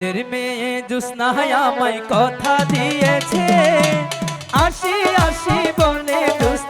এর মেয়ে জুসনাহায় আমায় কথা দিয়েছে। আসি আসি বনে জুসনা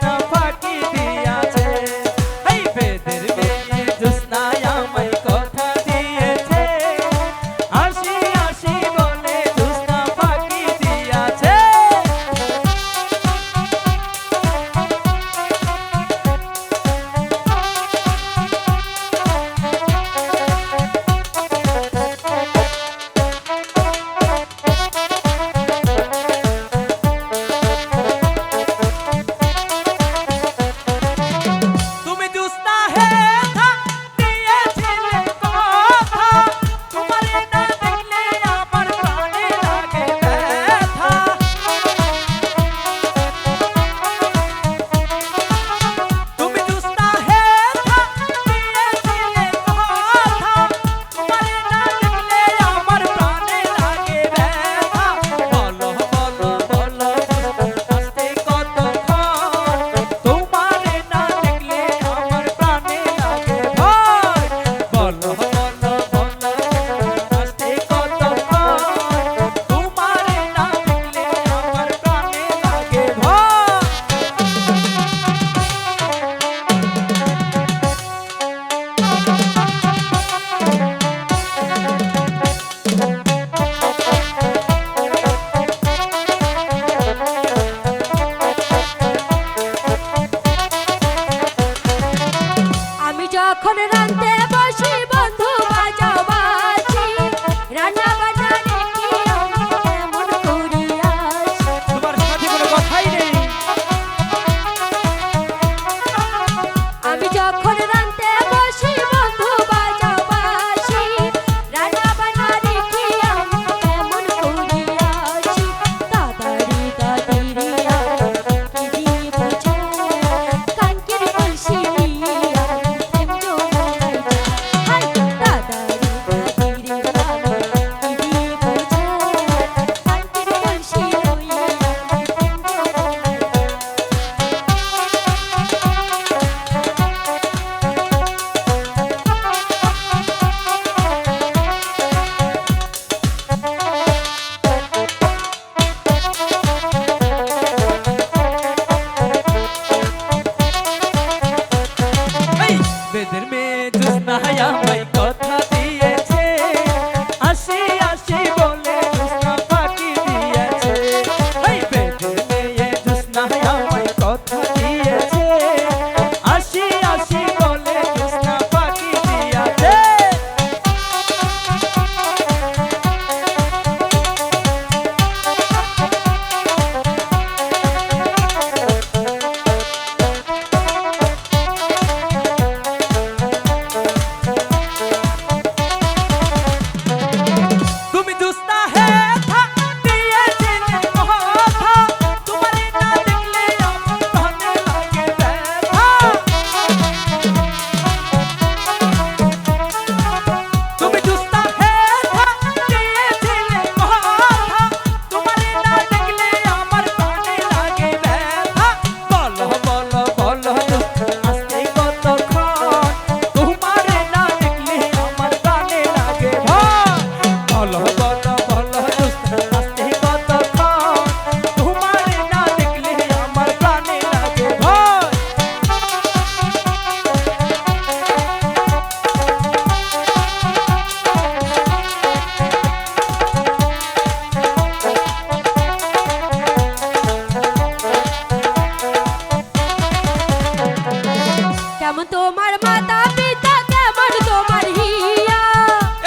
কেমন তোমার মাতা পিতা কেমন তোমার হিয়া?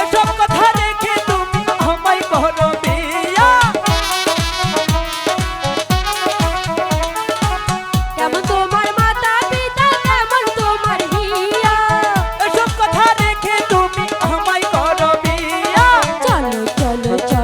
এসব কথা দেখে তুমি আমায় করো বিয়া কেমন তোমার মাতা পিতা কেমন তোমার হিয়া? এসব কথা দেখে তুমি আমায় করো বিয়া চলো চলো চলো।